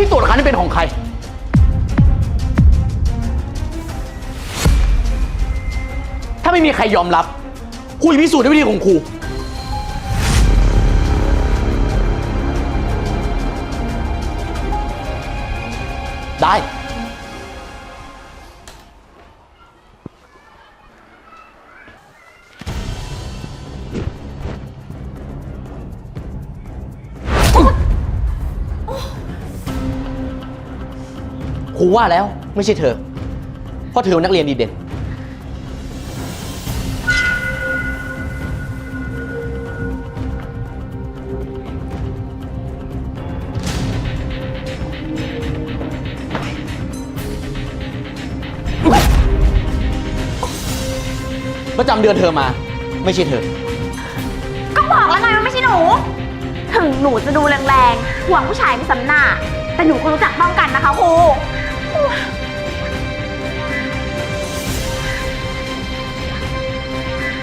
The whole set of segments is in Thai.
ที่ตรวจคันนี้เป็นของใคร ถ้าไม่มีใครยอมรับคุยพิสูจน์ด้วยวิธีของครู ได้ ครูว่าแล้วไม่ใช่เธอ เพราะเธอเป็นนักเรียนดีเด่น ประจำเดือนเธอมา ไม่ใช่เธอ ก็บอกแล้วไงว่าไม่ใช่หนู ถึงหนูจะดูแรงๆห่วงผู้ชายไม่ซ้ำหน้า แต่หนูก็รู้จักป้องกันนะคะครู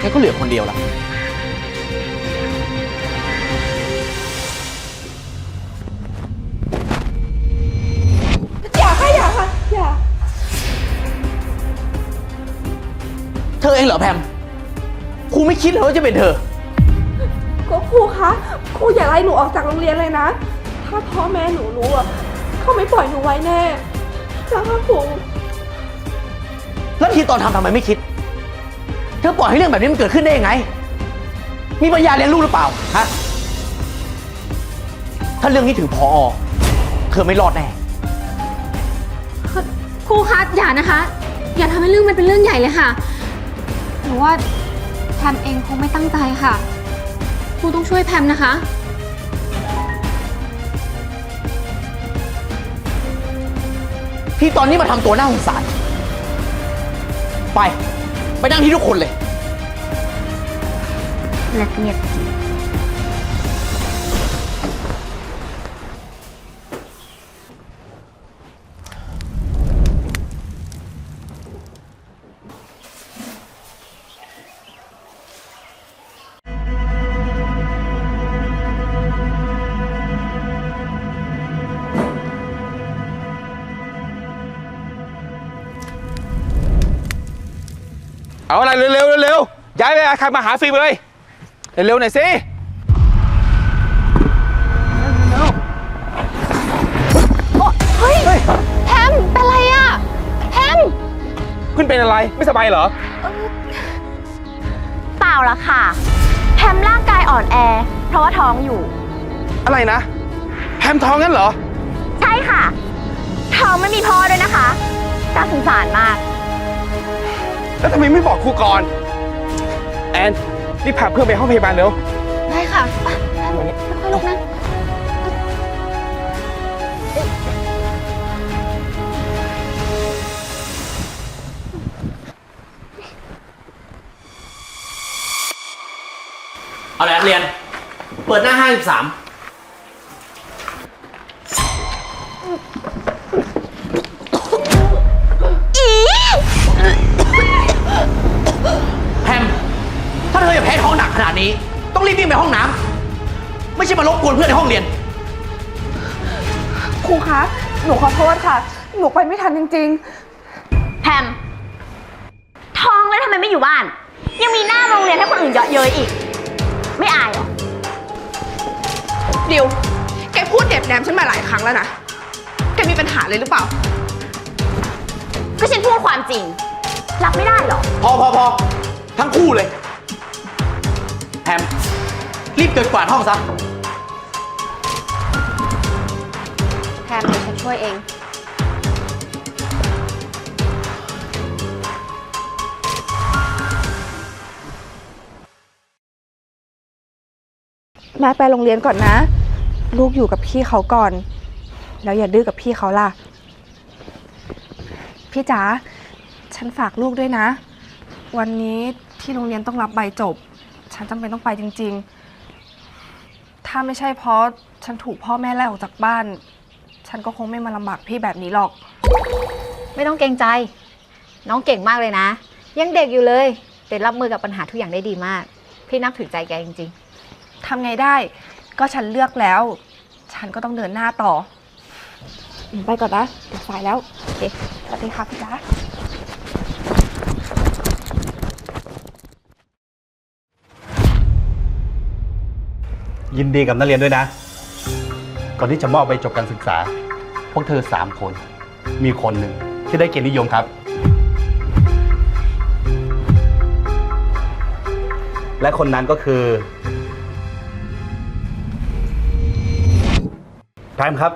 งั้นก็เหลือคนเดียวละอย่าค่ะอย่าค่ะอย่า เธอเองเหรอแพมครูไม่คิดเลยว่าจะเป็นเธอ ก็ครูคะ ครูอย่าไล่หนูออกจากโรงเรียนเลยนะ ถ้าพ่อแม่หนูรู้อะเขาไม่ปล่อยหนูไว้แน่นะคะครู แล้วทีตอนทำทำไมไม่คิดเธ อปล่อยให้เรื่องแบบนี้มันเกิดขึ้นได้ยังไง มีปัญญาเลี้ยงลูกหรือเปล่า ฮะ ถ้าเรื่องนี้ถึงพอเธอไม่รอดแน่ ครูคะอย่านะคะ อย่าทำให้เรื่องมันเป็นเรื่องใหญ่เลยค่ะหนูว่าแพมเองคงไม่ตั้งใจค่ะ ครูต้องช่วยแพมนะคะ ที่ตอนนี้มาทำตัวน่าสงสาร ไป ไปนั่งที่ทุกคนเลย และเงียบเอาอะไรเร็วๆเร็วๆย้ายไปอาคารมหาฟิล์มเลย เร็วๆหน่อยสิเฮ้ยแพมเป็นไรอะแพมคุณเป็นอะไรไม่สบายเหรอ เปล่าละค่ะแพมร่างกายอ่อนแอ เพราะว่าท้องอยู่ อะไรนะแฮมท้องงั้นเหรอ ใช่ค่ะ ท้องไม่มีพ่อด้วยนะคะน่าสงสารมาก แล้วทำไมไม่บอกครูก่อน แอน รีบพาเพื่อนไปห้องพยาบาลเร็ว ได้ค่ะอะแพมค่อยๆลุกนะ เอาละนักเรียน เปิดหน้า 53 ขนาดนี้ต้องรีบวิ่งไปห้องน้ำไม่ใช่มารบกวนเพื่อนในห้องเรียน ครูคะ หนูขอโทษค่ะ หนูไปไม่ทันจริง แพมท้องแล้วทำไมไม่อยู่บ้าน ยังมีหน้ามาโรงเรียนให้คนอื่นเยาะเย้ยอีก ไม่อายเหรอๆดิว แกพูดเด็บแนมฉันมาหลายครั้งแล้วนะ แกมีปัญหาเลยหรือเปล่า ก็ฉันพูดความจริง รับไม่ได้เหรอ พอพอพอทั้งคู่เลย แพมรีบเกิดกวาดห้องซะแพมเดี๋ยวฉันช่วยเอง แม่ไปโรงเรียนก่อนนะ ลูกอยู่กับพี่เขาก่อน แล้วอย่าดื้อกับพี่เขาล่ะ พี่จ๋าฉันฝากลูกด้วยนะ วันนี้ที่โรงเรียนต้องรับใบจบ ฉันจำเป็นต้องไปจริง ๆ ถ้าไม่ใช่เพราะฉันถูกพ่อแม่ไล่ออกจากบ้าน ฉันก็คงไม่มาลำบากพี่แบบนี้หรอก ไม่ต้องเกรงใจ น้องเก่งมากเลยนะ ยังเด็กอยู่เลย แต่รับมือกับปัญหาทุกอย่างได้ดีมาก พี่นับถือใจแกจริง ทำไงได้ ก็ฉันเลือกแล้ว ฉันก็ต้องเดินหน้าต่อๆหนูไปก่อนนะเดี๋ยวสายแล้วโอเค สวัสดีค่ะพี่จ๊ะ ยินดีกับนักเรียนด้วยนะ ก่อนที่จะมอบใบจบการศึกษา พวกเธอสามคน มีคนหนึ่งที่ได้เกียรตินิยมครับ และคนนั้นก็คือไทม์ครับ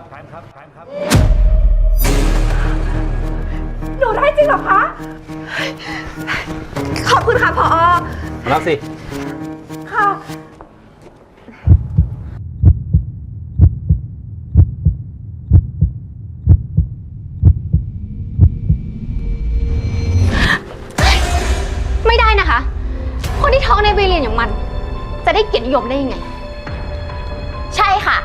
หนูได้จริงเหรอคะ ขอบคุณค่ะพอมารับสิ ค่ะ ที่ท้องในวัยเรียนอย่างมัน จะได้เกียรตินิยมได้ยังไง ใช่ค่ะ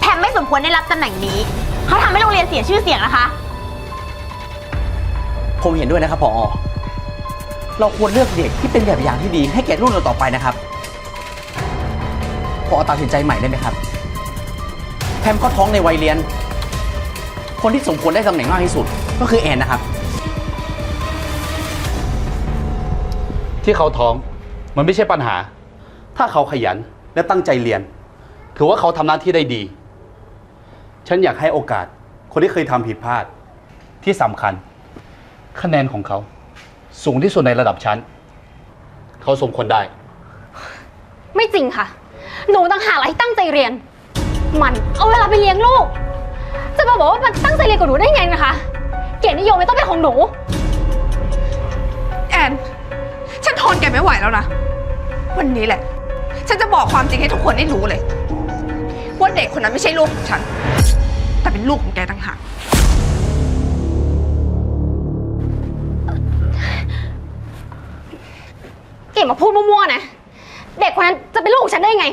แถมไม่สมควรได้รับตำแหน่งนี้ เขาทำให้โรงเรียนเสียชื่อเสียงนะคะ ผมเห็นด้วยนะครับพอเราควรเลือกเด็กที่เป็นแบบอย่างที่ดี ให้แก่รุ่นเราต่อไปนะครับพอตัดสินใจใหม่ได้ไหมครับ แพมก็ท้องในวัยเรียน คนที่สมควรได้ตำแหน่งมากที่สุด ก็คือแอนนะครับ ที่เขาท้อง มันไม่ใช่ปัญหา ถ้าเขาขยันและตั้งใจเรียน ถือว่าเขาทำหน้าที่ได้ดี ฉันอยากให้โอกาส คนที่เคยทำผิดพลาด ที่สำคัญ คะแนนของเขา สูงที่สุดในระดับชั้น เขาสมควรได้ ไม่จริงค่ะ หนูต่างหากล่ะที่ตั้งใจเรียน มันเอาเวลาไปเลี้ยงลูก จะมาบอกว่ามันตั้งใจเรียนกับหนูได้ไงนะคะ เกียรตินิยมไม่ต้องเป็นของหนู ฉันทนแกไม่ไหวแล้วนะ วันนี้แหละ ฉันจะบอกความจริงให้ทุกคนได้รู้เลย ว่าเด็กคนนั้นไม่ใช่ลูกของฉัน แต่เป็นลูกของแกต่างหาก เก่งมาพูดมั่วๆนะ เด็กคนนั้นจะเป็นลูกของฉันได้ยังไง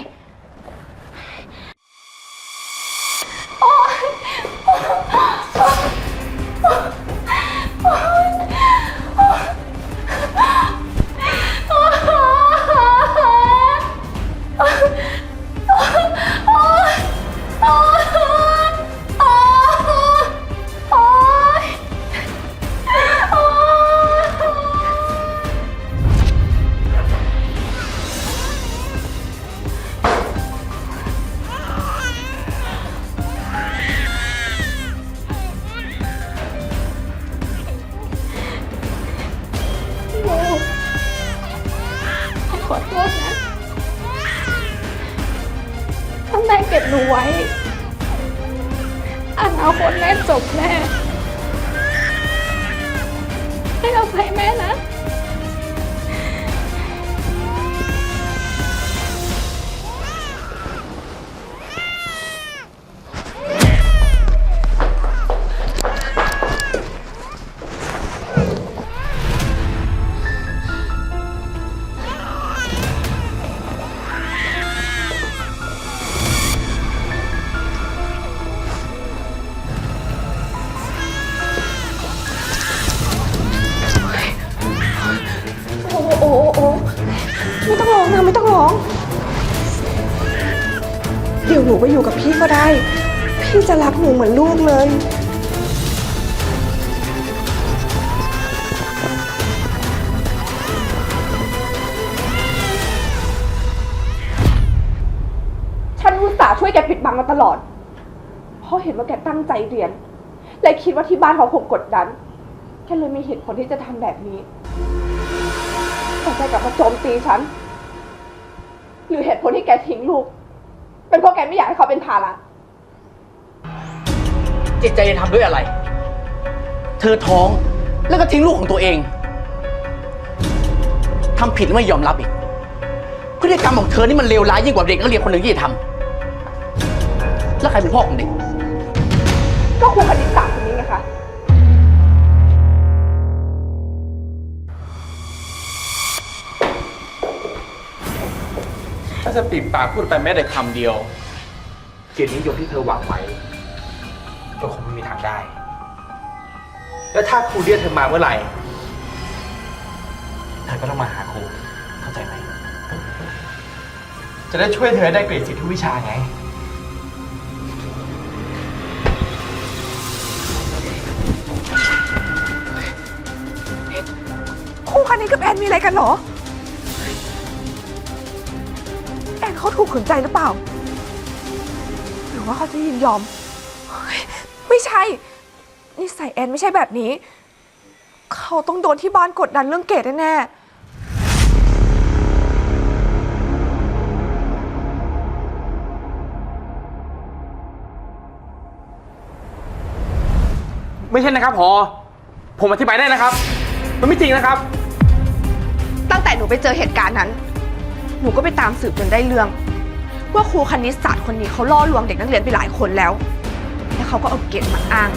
ไว้ อนาคตแม่จบแน่ให้อภัยแม่นะ จะรักหนูเหมือนลูกเลย ฉันอุตส่าห์ช่วยแกปิดบังมาตลอด เพราะเห็นว่าแกตั้งใจเรียน และคิดว่าที่บ้านเขาคงกดดันแค่เลยมีเหตุผลที่จะทำแบบนี้ แต่แกกลับมาโจมตีฉัน หรือเหตุผลที่แกทิ้งลูก เป็นเพราะแกไม่อยากให้เขาเป็นภาระ จิตใจจะทำด้วยอะไร เธอท้องแล้วก็ทิ้งลูกของตัวเองทำผิดแล้วไม่ยอมรับอีก พฤติกรรมของเธอนี่มันเลวร้ายยิ่งกว่าเด็กนักเรียนคนหนึ่งที่จะทำแล้วใครเป็นพ่อของเด็ก ก็ครูคณิตศาสตร์คนนี้ไงคะ ถ้าจะปิดปากพูดไปแม้แต่คำเดียว เกียรตินิยมที่เธอหวังไว้ ก็คงไม่มีทางได้ แล้วถ้าครูเรียกเธอมาเมื่อไหร่ เธอก็ต้องมาหาครู เข้าใจไหม จะได้ช่วยเธอได้เกรดสิทธิวิชาไงครูคันนี้กับแอนมีอะไรกันหรอ แอนเขาถูกขืนใจหรือเปล่า หรือว่าเขาจะยินยอมเฮ้ย ไม่ใช่ นิสัยแอนไม่ใช่แบบนี้ เขาต้องโดนที่บ้านกดดันเรื่องเกดแน่ๆ ไม่ใช่นะครับพอ ผมอธิบายได้นะครับ มันไม่จริงนะครับ ตั้งแต่หนูไปเจอเหตุการณ์นั้น หนูก็ไปตามสืบจนได้เรื่อง ว่าครูคณิตศาสตร์คนนี้เขาล่อลวงเด็กนักเรียนไปหลายคนแล้ว แล้วเขาก็เอาเกณฑ์มาอ้าง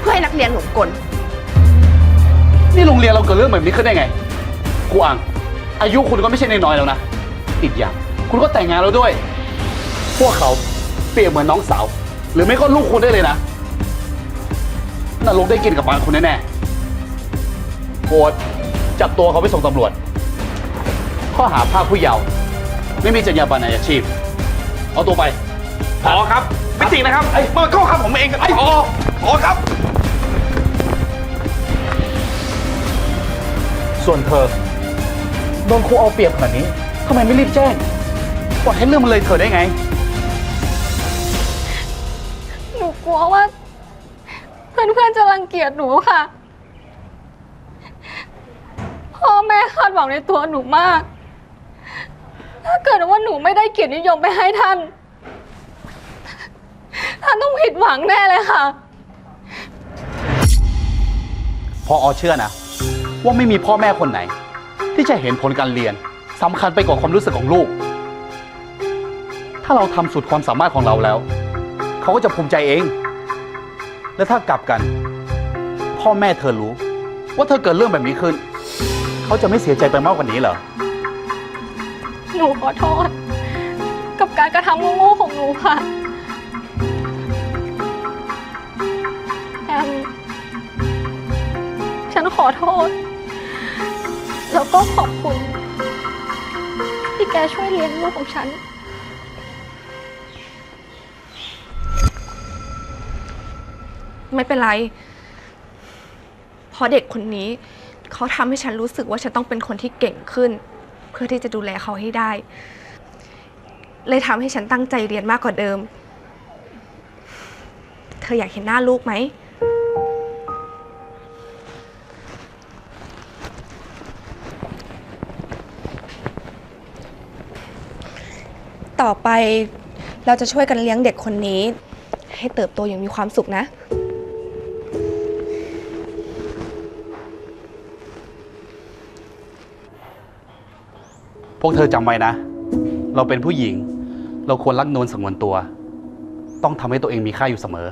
เพื่อให้นักเรียนหลงกล นี่โรงเรียนเราเกิดเรื่องแบบนี้ขึ้นได้ไงครูอัง อายุคุณก็ไม่ใช่น้อยๆแล้วนะอีกอย่าง คุณก็แต่งงานแล้วด้วย พวกเขาเปรียบเหมือนน้องสาว หรือไม่ก็ลูกคุณได้เลยนะนรกได้กินกับปานคุณแน่ๆโกรธจับตัวเขาไปส่งตำรวจ ข้อหาภาคผู้เยาว์ไม่มีจรรยาบรรณอาชีพ เอาตัวไปพอครับ ไม่จริงนะครับไอ้มันก็ครับผมเองไอ้พอพอครับ ส่วนเธอโดนครูเอาเปรียบขนาดนี้ทำไมไม่รีบแจ้งปล่อยให้เรื่องมันเลยเถิดได้ไง หนูกลัวว่า เพื่อนๆจะรังเกียจหนูค่ะ พ่อแม่คาดหวังในตัวหนูมาก ถ้าเกิดว่าหนูไม่ได้เกียรตินิยมไปให้ท่าน ท่านต้องผิดหวังแน่เลยค่ะ พออเชื่อนะ ว่าไม่มีพ่อแม่คนไหน ที่จะเห็นผลการเรียนสำคัญไปกว่าความรู้สึกของลูก ถ้าเราทำสุดความสามารถของเราแล้ว เขาก็จะภูมิใจเอง และถ้ากลับกัน พ่อแม่เธอรู้ ว่าเธอเกิดเรื่องแบบนี้ขึ้น เขาจะไม่เสียใจไปมากกว่านี้เหรอ หนูขอโทษ กับการกระทำโง่ๆของหนูค่ะ ขอโทษ แล้วก็ขอบคุณ ที่แกช่วยเลี้ยงลูกของฉัน ไม่เป็นไร เพราะเด็กคนนี้ เขาทำให้ฉันรู้สึกว่าฉันต้องเป็นคนที่เก่งขึ้น เพื่อที่จะดูแลเขาให้ได้ เลยทำให้ฉันตั้งใจเรียนมากกว่าเดิม เธออยากเห็นหน้าลูกไหม ต่อไป เราจะช่วยกันเลี้ยงเด็กคนนี้ ให้เติบโตอย่างมีความสุขนะ พวกเธอจำไว้นะ เราเป็นผู้หญิง เราควรรักนวลสงวนตัว ต้องทำให้ตัวเองมีค่าอยู่เสมอ